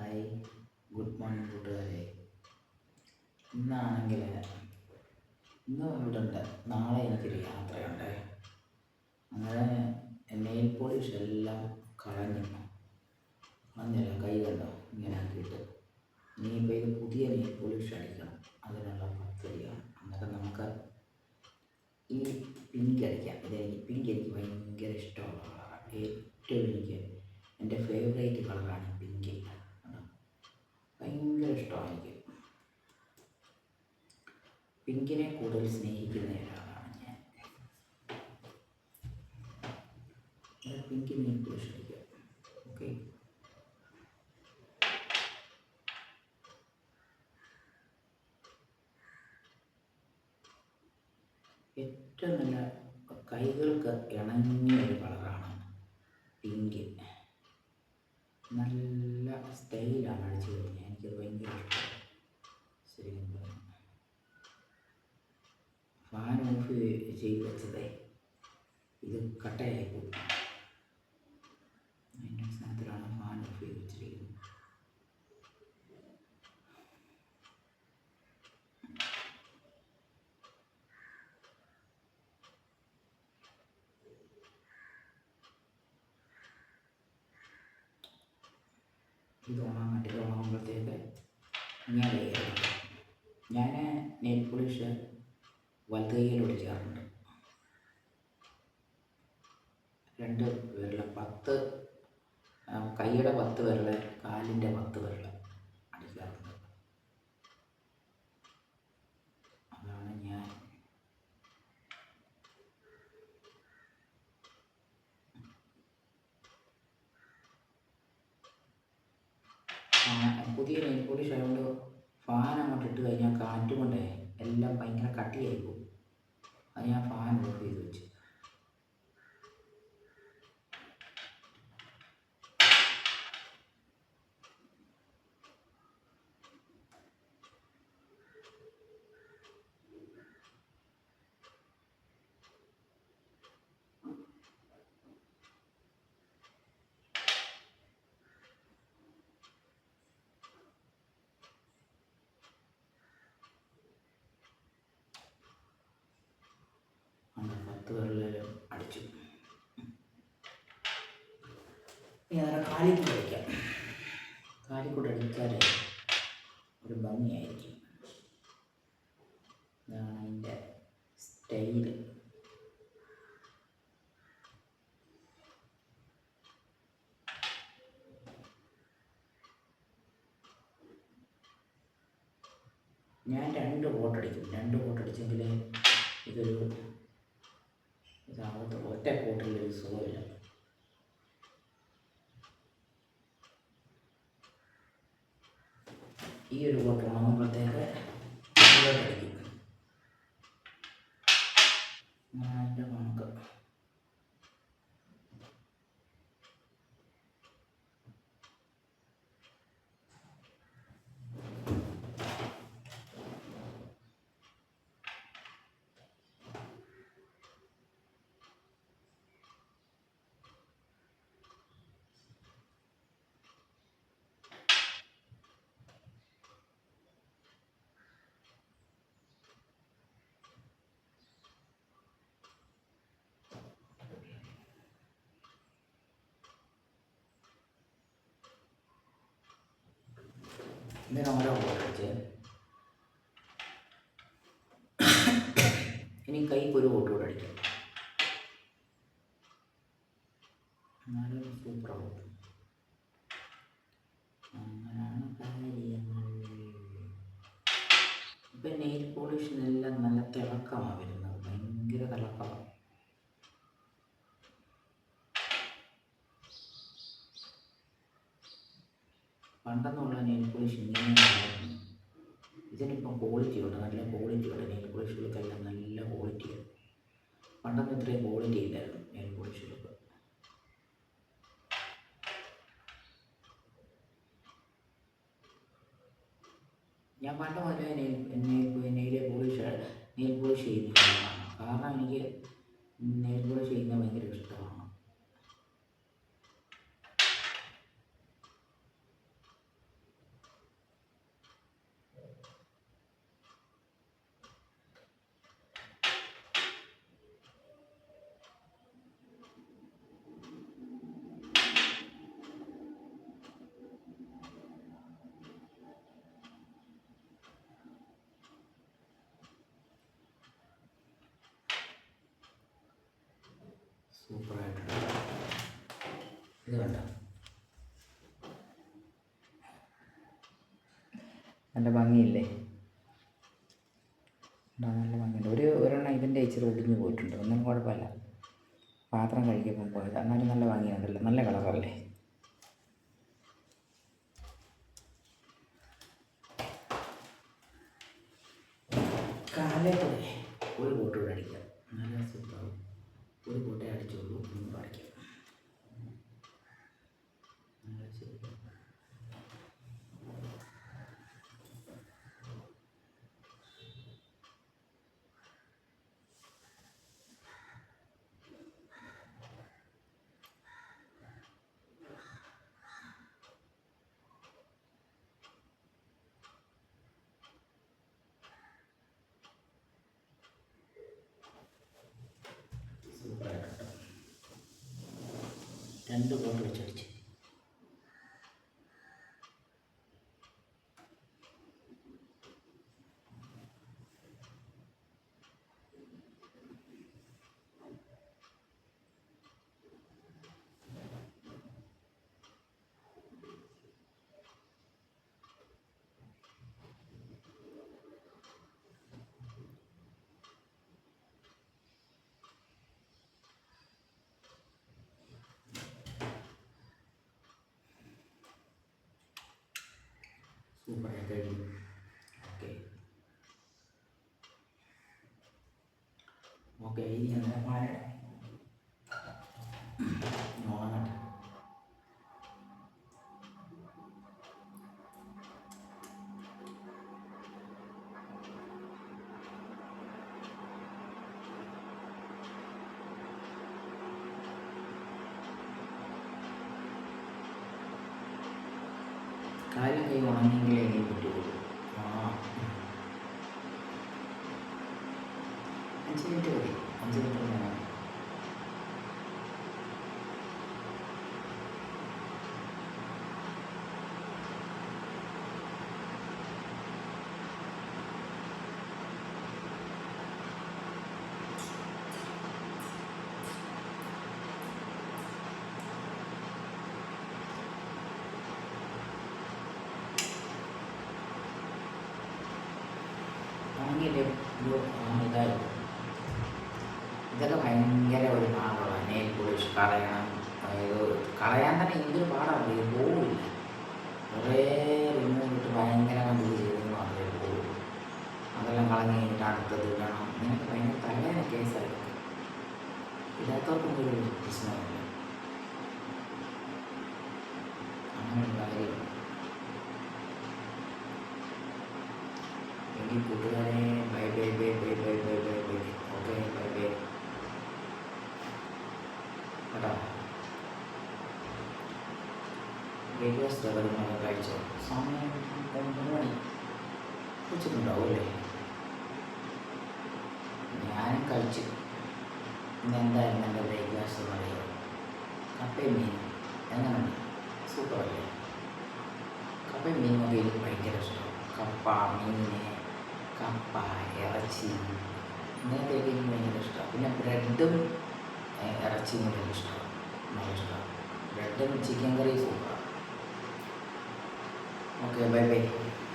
Hi good morning കൂട്ടുകാരെ. ഇന്നാണെങ്കിൽ ഇന്ന് ഇവിടെ ഉണ്ട് നാളെ എനിക്കൊരു യാത്രയുണ്ട്. അങ്ങനെ നെയിൽ പോളിഷ് എല്ലാം കളഞ്ഞു. കളഞ്ഞല്ല കൈ കണ്ടോ? ഇങ്ങനെ ആക്കിയിട്ട്. ഇനിയിപ്പോൾ ഇത് പുതിയ നെയിൽ പോളിഷ് അടിക്കണം. അതിനുള്ള പദ്ധതിയാണ് അന്നേരം നമുക്ക് ഈ പിങ്ക് അടിക്കാം. ഇതെനിക്ക് പിങ്ക് എനിക്ക് ഭയങ്കര ഇഷ്ടമുള്ള കളറാണ് ഏറ്റവും എനിക്ക് എന്റെ ഫേവറേറ്റ് കളറാണ് പിങ്ക്? ഭയങ്കര ഇഷ്ടമാണ് എനിക്ക് പിങ്കിനെ കൂടുതൽ സ്നേഹിക്കുന്ന ഒരാളാണ് ഞാൻ. പിങ്കിനെ പോളിഷ് അടിക്കാം ഓക്കെ? ഏറ്റവും നല്ല കൈകൾക്ക് ഇണങ്ങിയ ഒരു കളറാണ് പിങ്ക്. നല്ല സ്റ്റൈലാണ് അടിച്ചു കഴിഞ്ഞാൽ എനിക്കത് ഭയങ്കര ശരിക്കും പറഞ്ഞു ഫാൻ ഓഫ് ചെയ്ത് വെച്ചതേ ഇത് കട്ടയായി പോകും അതിന്റെ സ്ഥാനത്തിലാണ് ഫാൻ ഓഫ് ചെയ്ത് വെച്ചിരിക്കുന്നത് ഇത് ഉണങ്ങട്ടെ ഇത് ഇങ്ങനെ കൈയായിരിക്കും ഞാൻ നെയിൽ പോളിഷ് വലത് കൈയിൽ ഒടിക്കാറുണ്ട് രണ്ട് വിരൽ പത്ത് കൈയുടെ പത്ത് വിരൽ കാലിന്റെ പത്ത് വിരൽ അടിക്കാറുണ്ട് അതാണ് ഞാൻ ഫാൻ- പുതിയ നെയിൽ പോളിഷ് ആയതുകൊണ്ട് ഫാൻ അങ്ങോട്ട് ഇട്ട് കഴിഞ്ഞാൽ കാറ്റ് കൊണ്ടേ എല്ലാം ഭയങ്കര കട്ടിയായി പോകും. അത് ഞാൻ ഫാൻ ഓഫ് ചെയ്ത് വെച്ചു അങ്ങനെ പത്ത് വിരലിലും അടിച്ചു ഇനി അങ്ങനെ കാലിക്കൂടെ അടിക്കാം കാലിക്കൂടെ അടിച്ചാൽ ഒരു ഭംഗിയായിരിക്കും. ഇതാണ് അതിന്റെ സ്റ്റൈൽ. ഞാൻ രണ്ട് കോട്ടടിക്കും രണ്ട് കോട്ടടിച്ചെങ്കിൽ ഇതൊരു ഇതാവത്ത് ഒറ്റ ഒരു സുഖമില്ല. ഈ ഒരു കോട്ട് ഉണങ്ങുമ്പോഴത്തേക്ക് ഇതിലോട്ടടിക്കും അങ്ങനെ അതിന്റെ കണക്ക് ഇതിന് ഓരോ കോട്ടടിച്ച് ഇനി കൈക്ക് ഒരു വോട്ട് കൂടെ അടിക്കാം എന്നാലും സൂപ്പറാവും അങ്ങനെയാണ് കാര്യങ്ങൾ ഇപ്പം നെയിൽ പോളിഷിനെല്ലാം നല്ല തിളക്കമാണ് വരുന്നത് ഭയങ്കര തിളക്കമാണ് പണ്ടെന്നുള്ള നെയിൽ പോളിഷ് ഇങ്ങനെയായിരുന്നു ഇതിനിപ്പം ക്വാളിറ്റി ഉണ്ട്. നല്ല ക്വാളിറ്റി ഉണ്ട് നെയിൽ പോളിഷുകൾക്കെല്ലാം നല്ല ക്വാളിറ്റിയാണ് പണ്ടൊന്നും ഇത്രയും ക്വാളിറ്റി ഇല്ലായിരുന്നു നെയിൽ പോളിഷുകൾക്ക് ഞാൻ പണ്ട് മുതലേ nail nail nail polish nail polish ചെയ്യുന്ന കാരണം എനിക്ക് നെയിൽ പോളിഷ് ചെയ്യുന്നത് ഭയങ്കര ഇഷ്ടമാണ്. സൂപ്പറായിട്ടുണ്ട്. ഇത് കണ്ട? നല്ല ഭംഗിയില്ലേ? നല്ല ഭംഗിയുണ്ട്. ഒരു ഒരെണ്ണം ഇതിന്റെ ഇച്ചിരി ഒടിഞ്ഞു പോയിട്ടുണ്ട്. ഒന്നും കുഴപ്പമില്ല. പാത്രം കഴിക്കുമ്പോൾ പോയത്. എന്നാലും നല്ല ഭംഗിയുണ്ടല്ലോ. നല്ല കളറല്ലേ? കാലേ ഒരു കോട്ട് কেন্দ্র গড়ে চলছে sumbernya tadi oke okay. oke okay, ini yang mana ഉണങ്ങിയെങ്കിലേ എനിക്ക് പറ്റുള്ളൂ. ആ. അഞ്ച് മിനിറ്റ് മതി അഞ്ച് മിനിറ്റ് മതി ഉണങ്ങിയില്ലേ ഇത് ആ ഇതായി ഇതൊക്കെ ഭയങ്കര ഒരു പാടുള്ള നെയിൽ പോളിഷ് കളയണം. അതായത് കളയാൻ തന്നെ എന്തൊരു പാടാണ്. ഇത് പോവില്ല കുറേ റിമൂവ് ഇട്ട് ഭയങ്കരമായിട്ട് ഇത് ചെയ്തെന്ന് മാത്രമേ പോകൂ അതെല്ലാം കളഞ്ഞ് കഴിഞ്ഞിട്ട് അടുത്തത് വേണം ഇങ്ങനെയൊക്കെ ഭയങ്കര തലേന കേസായിരിക്കും ഇല്ലാത്തവർക്കൊന്നും ഒരു പ്രശ്നമില്ല. അങ്ങനെ ഒരു എനിക്ക് എങ്കിൽ ഒക്കെ കഴിച്ചോ. സമയം ഒമ്പത് മണി. കഴിച്ചു. ഇന്ന് എന്തായിരുന്നു എന്റെ ബ്രേക്ക്ഫാസ്റ്റ് കപ്പയും മീൻ എങ്ങനെയുണ്ട് സൂപ്പറല്ലേ? കപ്പയും മീൻ എനിക്ക് ഭയങ്കര ഇഷ്ടമാണ്. കപ്പ മീന് കപ്പ ഇറച്ചി ഇങ്ങനത്തെ ഭയങ്കര ഇഷ്ടമാണ്. പിന്നെ ബ്രെഡും ഇറച്ചിയും ഭയങ്കര ഇഷ്ടമാണ്. നല്ല ഇഷ്ടമാണ്. ബ്രെഡും ചിക്കൻ കറിയും സൂപ്പറാണ്. OK，拜拜